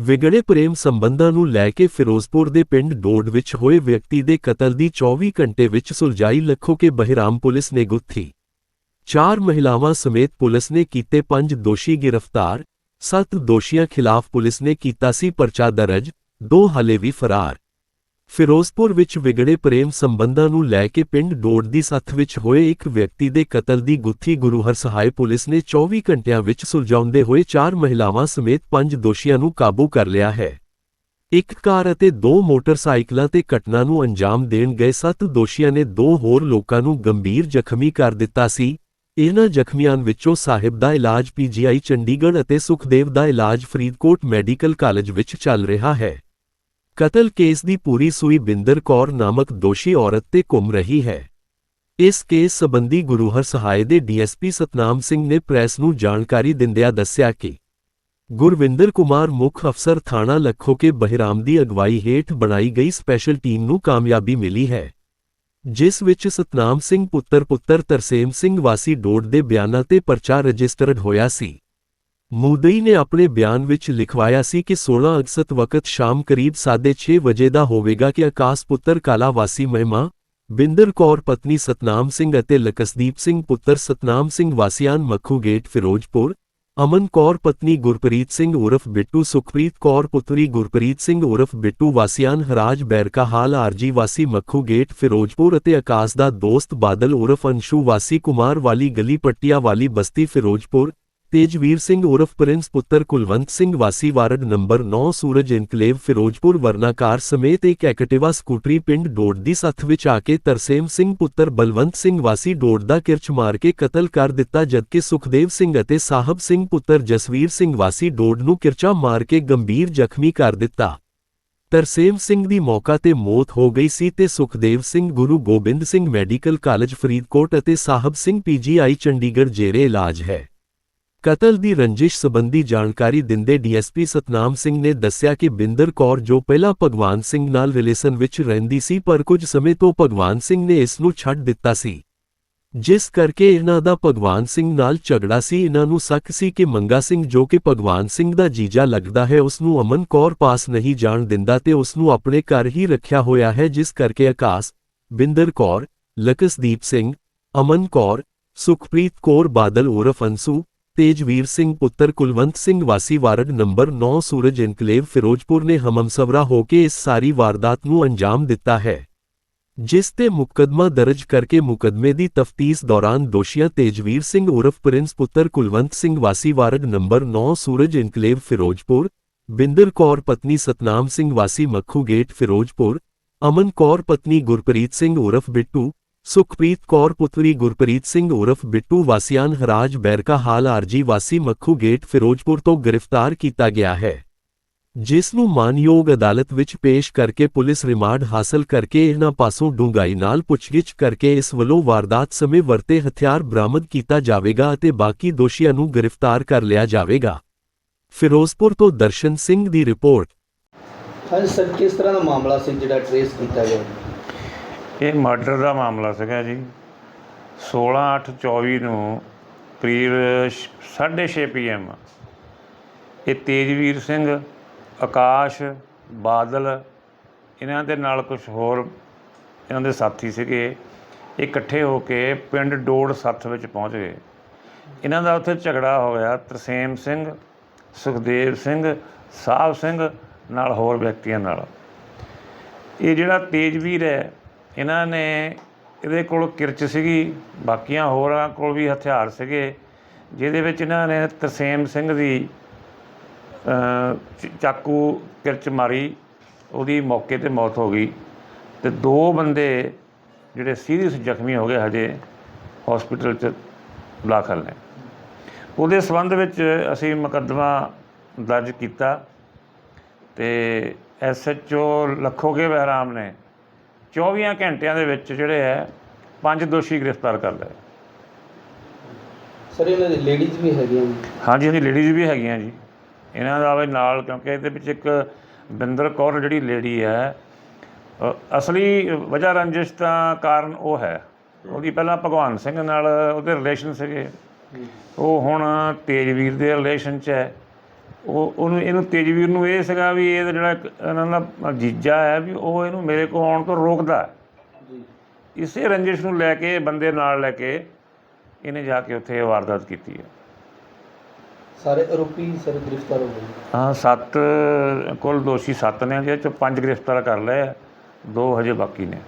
ਵਿਗੜੇ ਪ੍ਰੇਮ ਸੰਬੰਧਾਂ ਨੂੰ ਲੈ ਕੇ ਫਿਰੋਜ਼ਪੁਰ ਦੇ ਪਿੰਡ ਡੋਡ ਵਿੱਚ ਹੋਏ ਵਿਅਕਤੀ ਦੇ ਕਤਲ ਦੀ 24 ਘੰਟੇ ਵਿੱਚ ਸੁਲਝਾਈ ਲੱਖੋ ਕੇ ਬਹਿਰਾਮ ਪੁਲਿਸ ਨੇ ਗੁੱਥੀ। ਚਾਰ ਮਹਿਲਾਵਾਂ ਸਮੇਤ ਪੁਲਿਸ ਨੇ ਕੀਤੇ ਪੰਜ ਦੋਸ਼ੀ ਗ੍ਰਿਫਤਾਰ, ਸੱਤ ਦੋਸ਼ੀਆਂ ਖਿਲਾਫ ਪੁਲਿਸ ਨੇ ਕੀਤਾ ਸੀ ਪਰਚਾ ਦਰਜ, ਦੋ ਹਲੇ ਵੀ ਫਰਾਰ। ਫਿਰੋਜ਼ਪੁਰ ਵਿੱਚ ਵਿਗੜੇ ਪ੍ਰੇਮ ਸੰਬੰਧਾਂ ਨੂੰ ਲੈ ਕੇ ਪਿੰਡ ਡੋੜ ਦੀ ਸੱਥ ਵਿੱਚ ਹੋਏ ਇੱਕ ਵਿਅਕਤੀ ਦੇ ਕਤਲ ਦੀ ਗੁੱਥੀ ਗੁਰੂ ਹਰਸਹਾਏ ਪੁਲਿਸ ਨੇ 24 ਘੰਟਿਆਂ ਵਿੱਚ ਸੁਲਝਾਉਂਦੇ ਹੋਏ ਚਾਰ ਮਹਿਲਾਵਾਂ ਸਮੇਤ ਪੰਜ ਦੋਸ਼ੀਆਂ ਨੂੰ ਕਾਬੂ ਕਰ ਲਿਆ ਹੈ। ਇੱਕ ਕਾਰ ਅਤੇ ਦੋ ਮੋਟਰਸਾਈਕਲਾਂ ਤੇ ਘਟਨਾ ਨੂੰ ਅੰਜਾਮ ਦੇਣ ਗਏ ਸੱਤ ਦੋਸ਼ੀਆਂ ਨੇ ਦੋ ਹੋਰ ਲੋਕਾਂ ਨੂੰ ਗੰਭੀਰ ਜ਼ਖਮੀ ਕਰ ਦਿੱਤਾ ਸੀ। ਇਹਨਾਂ ਜ਼ਖਮੀਆਂ ਵਿੱਚੋਂ ਸਾਹਿਬ ਦਾ ਇਲਾਜ ਪੀਜੀਆਈ ਚੰਡੀਗੜ੍ਹ ਅਤੇ ਸੁਖਦੇਵ ਦਾ ਇਲਾਜ ਫਰੀਦਕੋਟ ਮੈਡੀਕਲ ਕਾਲਜ ਵਿੱਚ ਚੱਲ ਰਿਹਾ ਹੈ। ਕਤਲ ਕੇਸ ਦੀ ਪੂਰੀ ਸੂਈ ਬਿੰਦਰ ਕੌਰ ਨਾਮਕ ਦੋਸ਼ੀ ਔਰਤ ਤੇ ਘੁੰਮ ਰਹੀ ਹੈ। ਇਸ ਕੇਸ ਸੰਬੰਧੀ ਗੁਰੂਹਰ ਸਹਾਇ ਦੇ ਡੀਐਸਪੀ ਸਤਨਾਮ ਸਿੰਘ ਨੇ ਪ੍ਰੈਸ ਨੂੰ ਜਾਣਕਾਰੀ ਦਿੰਦਿਆਂ ਦੱਸਿਆ ਕਿ ਗੁਰਵਿੰਦਰ ਕੁਮਾਰ ਮੁੱਖ ਅਫਸਰ ਥਾਣਾ ਲੱਖੋਕੇ ਬਹਿਰਾਮ ਦੀ ਅਗਵਾਈ ਹੇਠ ਬਣਾਈ ਗਈ ਸਪੈਸ਼ਲ ਟੀਮ ਨੂੰ ਕਾਮਯਾਬੀ ਮਿਲੀ ਹੈ। ਜਿਸ ਵਿੱਚ ਸਤਨਾਮ ਸਿੰਘ ਪੁੱਤਰ ਪੁੱਤਰ ਤਰਸੇਮ ਸਿੰਘ ਵਾਸੀ ਡੋਡ ਦੇ ਬਿਆਨਾਂ ਤੇ ਪਰਚਾ ਰਜਿਸਟਰਡ ਹੋਇਆ ਸੀ। ਮੂਦਈ ਨੇ ਆਪਣੇ ਬਿਆਨ ਵਿੱਚ ਲਿਖਵਾਇਆ ਸੀ ਕਿ 16 ਅਗਸਤ ਵਕਤ ਸ਼ਾਮ ਕਰੀਬ 6:30 ਵਜੇ ਦਾ ਹੋਵੇਗਾ ਕਿ ਆਕਾਸ਼ ਪੁੱਤਰ ਕਾਲਾ ਵਾਸੀ ਮਹਿਮਾ, ਬਿੰਦਰ ਕੌਰ ਪਤਨੀ ਸਤਨਾਮ ਸਿੰਘ ਅਤੇ ਲਕਸਦੀਪ ਸਿੰਘ ਪੁੱਤਰ ਸਤਨਾਮ ਸਿੰਘ ਵਾਸੀਆਨ ਮੱਖੂ ਗੇਟ ਫਿਰੋਜ਼ਪੁਰ, ਅਮਨ ਕੌਰ ਪਤਨੀ ਗੁਰਪ੍ਰੀਤ ਸਿੰਘ ਉਰਫ ਬਿੱਟੂ, ਸੁਖਪ੍ਰੀਤ ਕੌਰ ਪੁੱਤਰੀ ਗੁਰਪ੍ਰੀਤ ਸਿੰਘ ਉਰਫ ਬਿੱਟੂ ਵਾਸੀਆਨ ਹਰਾਜ ਬੈਰਕਾ ਹਾਲ ਆਰਜੀ ਵਾਸੀ ਮੱਖੂ ਗੇਟ ਫਿਰੋਜ਼ਪੁਰ ਅਤੇ ਆਕਾਸ਼ ਦਾ ਦੋਸਤ ਬਾਦਲ ਉਰਫ ਅੰਸ਼ੂ ਵਾਸੀ ਕੁਮਾਰ ਵਾਲੀ ਗਲੀ ਪੱਟੀਆਂ ਵਾਲੀ ਬਸਤੀ ਫਿਰੋਜ਼ਪੁਰ ਤੇਜਵੀਰ ਸਿੰਘ ਉਰਫ ਪ੍ਰਿੰਸ ਪੁੱਤਰ ਕੁਲਵੰਤ ਸਿੰਘ ਵਾਸੀ ward number 9 Suraj enclave Firozpur ਵਰਨਾਕਾਰ ਸਮੇਤ ਇੱਕ ਐਕਟਿਵਾ ਸਕੂਟਰੀ ਪਿੰਡ ਡੋੜ ਦੀ ਸੱਥ ਵਿੱਚ ਆ ਕੇ ਤਰਸੇਮ ਸਿੰਘ ਪੁੱਤਰ ਬਲਵੰਤ ਸਿੰਘ ਵਾਸੀ ਡੋੜ ਦਾ ਕਿਰਚ ਮਾਰ ਕੇ ਕਤਲ ਕਰ ਦਿੱਤਾ, ਜਦਕਿ ਸੁਖਦੇਵ ਸਿੰਘ ਅਤੇ ਸਾਹਿਬ ਸਿੰਘ ਪੁੱਤਰ ਜਸਵੀਰ ਸਿੰਘ ਵਾਸੀ ਡੋੜ ਨੂੰ ਕਿਰਚਾ ਮਾਰ ਕੇ ਗੰਭੀਰ ਜ਼ਖਮੀ ਕਰ ਦਿੱਤਾ। ਤਰਸੇਮ ਸਿੰਘ ਦੀ ਮੌਕਾ ਤੇ ਮੌਤ ਹੋ ਗਈ ਸੀ ਤੇ ਸੁਖਦੇਵ ਸਿੰਘ ਗੁਰੂ ਗੋਬਿੰਦ ਸਿੰਘ ਮੈਡੀਕਲ ਕਾਲਜ ਫਰੀਦਕੋਟ ਅਤੇ ਸਾਹਿਬ ਸਿੰਘ ਪੀਜੀਆਈ ਚੰਡੀਗੜ੍ਹ ਜੇਰੇ ਇਲਾਜ ਹੈ। ਕਤਲ ਦੀ ਰੰਜਿਸ਼ ਸੰਬੰਧੀ ਜਾਣਕਾਰੀ ਦਿੰਦੇ ਡੀਐਸਪੀ ਸਤਨਾਮ ਸਿੰਘ ਨੇ ਦੱਸਿਆ ਕਿ ਬਿੰਦਰ ਕੌਰ ਜੋ ਪਹਿਲਾਂ ਭਗਵਾਨ ਸਿੰਘ ਨਾਲ ਰਿਲੇਸ਼ਨ ਵਿੱਚ ਰਹਿੰਦੀ ਸੀ ਪਰ ਕੁਝ ਸਮੇਂ ਤੋਂ ਭਗਵਾਨ ਸਿੰਘ ਨੇ ਇਸ ਨੂੰ ਛੱਡ ਦਿੱਤਾ ਸੀ। ਜਿਸ ਕਰਕੇ ਇਹਨਾਂ ਦਾ ਭਗਵਾਨ ਸਿੰਘ ਨਾਲ ਝਗੜਾ ਸੀ, ਇਹਨਾਂ ਨੂੰ ਸ਼ੱਕ ਸੀ ਕਿ ਮੰਗਾ ਸਿੰਘ ਜੋ ਕਿ ਭਗਵਾਨ ਸਿੰਘ ਦਾ ਜੀਜਾ ਲੱਗਦਾ ਹੈ, ਉਸ ਨੂੰ ਅਮਨ ਕੌਰ ਪਾਸ ਨਹੀਂ ਜਾਣ ਦਿੰਦਾ ਤੇ ਉਸ ਨੂੰ ਆਪਣੇ ਘਰ ਹੀ ਰੱਖਿਆ ਹੋਇਆ ਹੈ, ਜਿਸ ਕਰਕੇ ਆਕਾਸ਼, ਬਿੰਦਰ ਕੌਰ, ਲਕਸਦੀਪ ਸਿੰਘ, ਅਮਨ ਕੌਰ, ਸੁਖਪ੍ਰੀਤ ਕੌਰ, ਬਾਦਲ ਉਰਫ ਅੰਸੂ ਤੇਜਵੀਰ ਸਿੰਘ ਪੁੱਤਰ ਕੁਲਵੰਤ ਸਿੰਘ ਵਾਸੀ ward number 9 Suraj enclave Firozpur ਨੇ ਹਮਮਸਵਰਾ ਹੋ ਕੇ ਇਸ ਸਾਰੀ ਵਾਰਦਾਤ ਨੂੰ ਅੰਜਾਮ ਦਿੱਤਾ ਹੈ ਜਿਸ ਤੇ ਮੁਕੱਦਮਾ ਦਰਜ ਕਰਕੇ ਮੁਕੱਦਮੇ ਦੀ ਤਫਤੀਸ਼ ਦੌਰਾਨ ਦੋਸ਼ੀਆਂ ਤੇਜਵੀਰ ਸਿੰਘ ਉਰਫ ਪ੍ਰਿੰਸ ਪੁੱਤਰ ਕੁਲਵੰਤ ਸਿੰਘ ਵਾਸੀ ward number 9 Suraj enclave Firozpur Binder Kaur ਪਤਨੀ ਸਤਨਾਮ ਸਿੰਘ ਵਾਸੀ ਮੱਖੂ ਗੇਟ ਫਿਰੋਜ਼ਪੁਰ ਅਮਨ ਕੌਰ ਪਤਨੀ ਗੁਰਪ੍ਰੀਤ ਸਿੰਘ ਉਰਫ ਬਿੱਟੂ ਸੁਖਪ੍ਰੀਤ ਕੌਰ, ਪੁੱਤਰੀ ਗੁਰਪ੍ਰੀਤ ਸਿੰਘ ਉਰਫ ਬਿੱਟੂ ਵਾਸੀਆਨ ਹਰਾਜ ਬੈਰਕਾ ਹਾਲ ਆਰਜੀ ਵਾਸੀ ਮੱਖੂ ਗੇਟ, ਫਿਰੋਜ਼ਪੁਰ ਤੋਂ ਗ੍ਰਿਫਤਾਰ ਕੀਤਾ ਗਿਆ ਹੈ। ਜਿਸ ਨੂੰ ਮਾਨਯੋਗ ਅਦਾਲਤ ਵਿੱਚ ਪੇਸ਼ ਕਰਕੇ ਪੁਲਿਸ ਰਿਮਾਂਡ ਹਾਸਲ ਕਰਕੇ ਇਹਨਾਂ ਪਾਸੋਂ ਡੂੰਘਾਈ ਨਾਲ ਪੁੱਛਗਿੱਛ ਕਰਕੇ ਇਸ ਵੱਲੋਂ ਵਾਰਦਾਤ ਸਮੇਂ ਵਰਤੇ ਹਥਿਆਰ ਬਰਾਮਦ ਕੀਤਾ ਜਾਵੇਗਾ ਅਤੇ ਬਾਕੀ ਦੋਸ਼ੀਆਂ ਨੂੰ ਗ੍ਰਿਫਤਾਰ ਕਰ ਲਿਆ ਜਾਵੇਗਾ। ਫਿਰੋਜ਼ਪੁਰ ਤੋਂ ਦਰਸ਼ਨ ਸਿੰਘ ਦੀ ਰਿਪੋਰਟ। ਹਾਂਜੀ ਸਰ, ਕਿਸ ਤਰ੍ਹਾਂ ਦਾ ਮਾਮਲਾ ਸੀ ਜਿਹੜਾ ਟ੍ਰੇਸ ਕੀਤਾ ਗਿਆ? ਇਹ ਮਰਡਰ ਦਾ ਮਾਮਲਾ ਸੀਗਾ ਜੀ। 16/8/24 ਨੂੰ ਕਰੀਬ 6:30 ਪੀਐਮ ਇਹ ਤੇਜਵੀਰ ਸਿੰਘ, ਆਕਾਸ਼, ਬਾਦਲ, ਇਹਨਾਂ ਦੇ ਨਾਲ ਕੁਝ ਹੋਰ ਇਹਨਾਂ ਦੇ ਸਾਥੀ ਸੀਗੇ। ਇਹ ਇਕੱਠੇ ਹੋ ਕੇ ਪਿੰਡ ਡੋੜ ਸੱਥ ਵਿੱਚ ਪਹੁੰਚ ਗਏ। ਇਹਨਾਂ ਦਾ ਉੱਥੇ ਝਗੜਾ ਹੋ ਗਿਆ ਤਰਸੇਮ ਸਿੰਘ, ਸੁਖਦੇਵ ਸਿੰਘ, ਸਾਹਿਬ ਸਿੰਘ ਨਾਲ ਹੋਰ ਵਿਅਕਤੀਆਂ ਨਾਲ। ਇਹ ਜਿਹੜਾ ਤੇਜਵੀਰ ਹੈ ਇਹਨਾਂ ਨੇ ਇਹਦੇ ਕੋਲ ਕਿਰਚ ਸੀਗੀ, ਬਾਕੀਆਂ ਹੋਰਾਂ ਕੋਲ ਵੀ ਹਥਿਆਰ ਸੀਗੇ, ਜਿਹਦੇ ਵਿੱਚ ਇਹਨਾਂ ਨੇ ਤਰਸੇਮ ਸਿੰਘ ਦੀ ਚਾਕੂ ਕਿਰਚ ਮਾਰੀ, ਉਹਦੀ ਮੌਕੇ ਤੇ ਮੌਤ ਹੋ ਗਈ। ਤੇ ਦੋ ਬੰਦੇ ਜਿਹੜੇ ਸੀਰੀਅਸ ਜ਼ਖਮੀ ਹੋ ਗਏ ਹਜੇ ਹਸਪੀਟਲ 'ਚ ਦਾਖਲ ਨੇ। ਉਹਦੇ ਸੰਬੰਧ ਵਿੱਚ ਅਸੀਂ ਮੁਕੱਦਮਾ ਦਰਜ ਕੀਤਾ ਤੇ ਐਸਐਚਓ ਲੱਖੋਗੇ ਬਹਿਰਾਮ ਨੇ 24 ਘੰਟਿਆਂ ਦੇ ਵਿੱਚ ਜਿਹੜੇ ਹੈ ਪੰਜ ਦੋਸ਼ੀ ਗ੍ਰਿਫਤਾਰ ਕਰ ਲਏ। ਸਰ ਇਹਨਾਂ ਦੇ ਲੇਡੀਜ਼ ਵੀ ਹੈਗੀਆਂ। ਹਾਂਜੀ ਹਾਂਜੀ ਲੇਡੀਜ਼ ਵੀ ਹੈਗੀਆਂ ਜੀ। ਇਹਨਾਂ ਦਾ ਵੀ ਨਾਲ ਕਿਉਂਕਿ ਇਹਦੇ ਵਿੱਚ ਇੱਕ ਬਿੰਦਰ ਕੌਰ ਜਿਹੜੀ ਲੇਡੀ ਹੈ ਅਸਲੀ ਵਜ੍ਹਾ ਰੰਜਿਸ਼ ਦਾ ਕਾਰਨ ਉਹ ਹੈ। ਉਹਦੀ ਪਹਿਲਾਂ ਭਗਵਾਨ ਸਿੰਘ ਨਾਲ ਉਹਦੇ ਰਿਲੇਸ਼ਨ ਸੀਗੇ। ਉਹ ਹੁਣ ਤੇਜਵੀਰ ਦੇ ਰਿਲੇਸ਼ਨ 'ਚ ਹੈ। ਉਹ ਉਹਨੂੰ ਇਹਨੂੰ ਤੇਜਵੀਰ ਨੂੰ ਇਹ ਸੀਗਾ ਵੀ ਇਹ ਜਿਹੜਾ ਇਹਨਾਂ ਦਾ ਜੀਜਾ ਹੈ ਵੀ ਉਹ ਇਹਨੂੰ ਮੇਰੇ ਕੋਲ ਆਉਣ ਤੋਂ ਰੋਕਦਾ। ਜੀ। ਇਸੇ ਰੰਜਿਸ਼ ਨੂੰ ਲੈ ਕੇ ਬੰਦੇ ਨਾਲ ਲੈ ਕੇ ਇਹਨੇ ਜਾ ਕੇ ਉੱਥੇ ਵਾਰਦਾਤ ਕੀਤੀ ਹੈ। ਸਾਰੇ ਆਰੋਪੀ ਸਰ ਗ੍ਰਿਫਤਾਰ ਹੋ ਗਏ? ਹਾਂ ਸੱਤ ਕੁੱਲ ਦੋਸ਼ੀ ਸੱਤ ਨੇ ਜਿਹਦੇ ਚ ਪੰਜ ਗ੍ਰਿਫਤਾਰ ਕਰ ਲਏ ਦੋ ਹਜੇ ਬਾਕੀ ਨੇ।